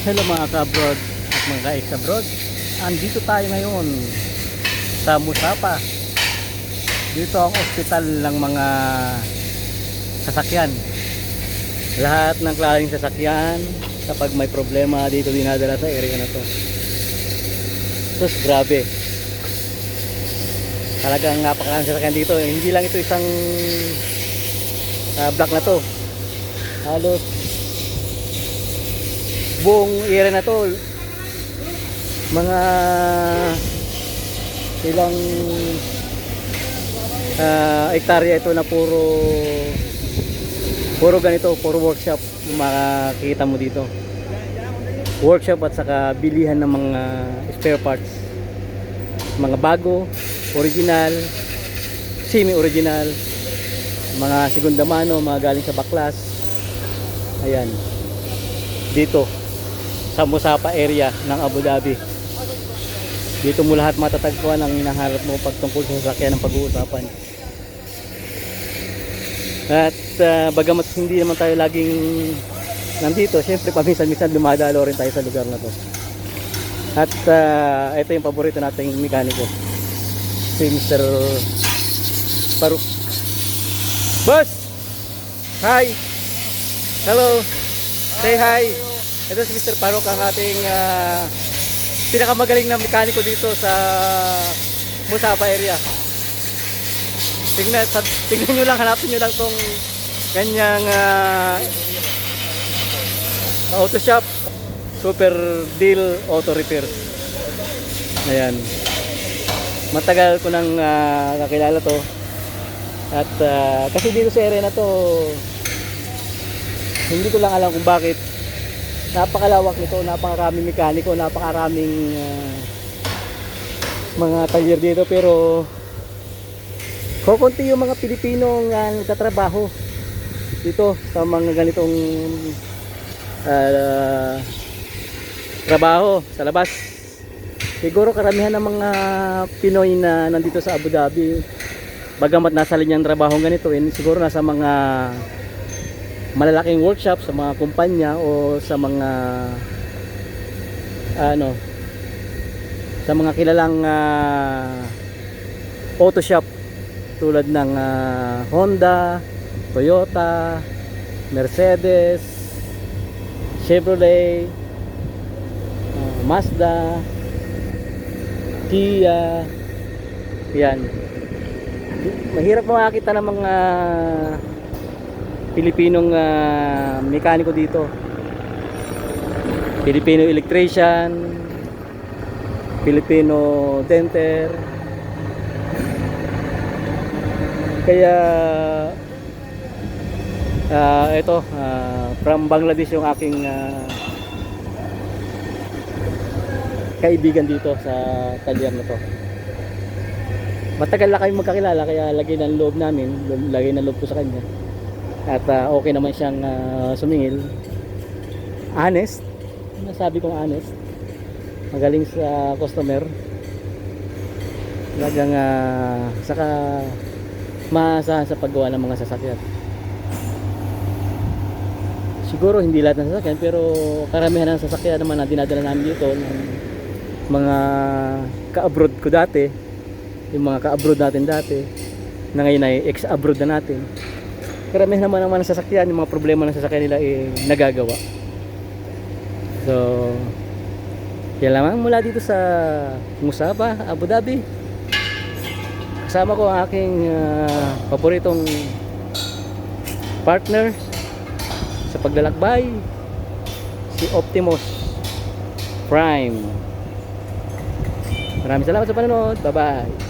Hello mga ka-abroad at mga ka-ex-abroad. Andito tayo ngayon sa Musapa. Dito ang ospital ng mga sasakyan. Lahat ng klaseng sasakyan kapag may problema dito dinadala sa area na to. Sus, grabe. Talagang napakaraming sasakyan dito. Hindi lang ito isang ah, block na to. Halos buong area na to mga ilang ah, hektarya ito na puro puro ganito, puro workshop yung makikita mo dito. Workshop at saka bilihan ng mga spare parts. Mga bago, original semi-original mga segunda mano, mga galing sa baklas. Ayan. Dito sa Musapa area ng Abu Dhabi. Dito mo lahat matatagpuan ang hinahanap mo pagtungkol sa sasakyan ng pag-uusapan. At ah, bagamat hindi naman tayo laging nandito, syempre paminsan-minsan dumadalo rin tayo sa lugar na to. At ah, ito yung paborito nating mekaniko. Si Mr. Paruk. Boss! Hi! Hello! Say hi! Ito si Mr. Parok ang ating ah, pinakamagaling na mekaniko dito sa Musapa area. Tingnan, sa, tingnan nyo lang, hanapin nyo lang tong kanyang ah, auto shop. Super Deal Auto Repair. Ayan. Matagal ko nang ah, kakilala to. At ah, kasi dito sa area na to, hindi ko lang alam kung bakit napakalawak nito, napakaraming mekaniko, napakaraming ah, mga talyer dito pero kukunti yung mga Pilipino nga nagtatrabaho dito sa mga ganitong ah, trabaho sa labas. Siguro karamihan ng mga Pinoy na nandito sa Abu Dhabi bagamat nasa linyang trabaho ganito, eh, siguro nasa mga malalaking workshop sa mga kumpanya o sa mga ano sa mga kilalang ah, auto shop tulad ng ah, Honda, Toyota, Mercedes, Chevrolet, ah, Mazda, Kia, yan. Mahirap makakita ng mga Pilipinong ah, mekaniko dito. Filipino electrician, Filipino denter. Kaya ah ito ah, from Bangladesh yung aking ah, kaibigan dito sa talyer na to. Matagal na kami magkakilala kaya lagay ng loob namin, lagay ng loob ko sa kanya at ah, okay naman siyang ah, sumingil. Honest. Nasabi kong honest? Magaling sa customer. Talagang ah, saka maasahan sa paggawa ng mga sasakyan. Siguro hindi lahat ng sasakyan pero karamihan ng sasakyan naman na dinadala namin dito ng mga ka-abroad ko dati yung mga ka-abroad natin dati na ngayon ay ex-abroad na natin karamihan naman naman ng sasakyan, yung mga problema ng sasakyan nila eh, nagagawa. So, yan lamang mula dito sa Musaba, Abu Dhabi. Kasama ko ang aking ah, paboritong partner sa paglalakbay, si Optimus Prime. Maraming salamat sa panonood. Bye-bye.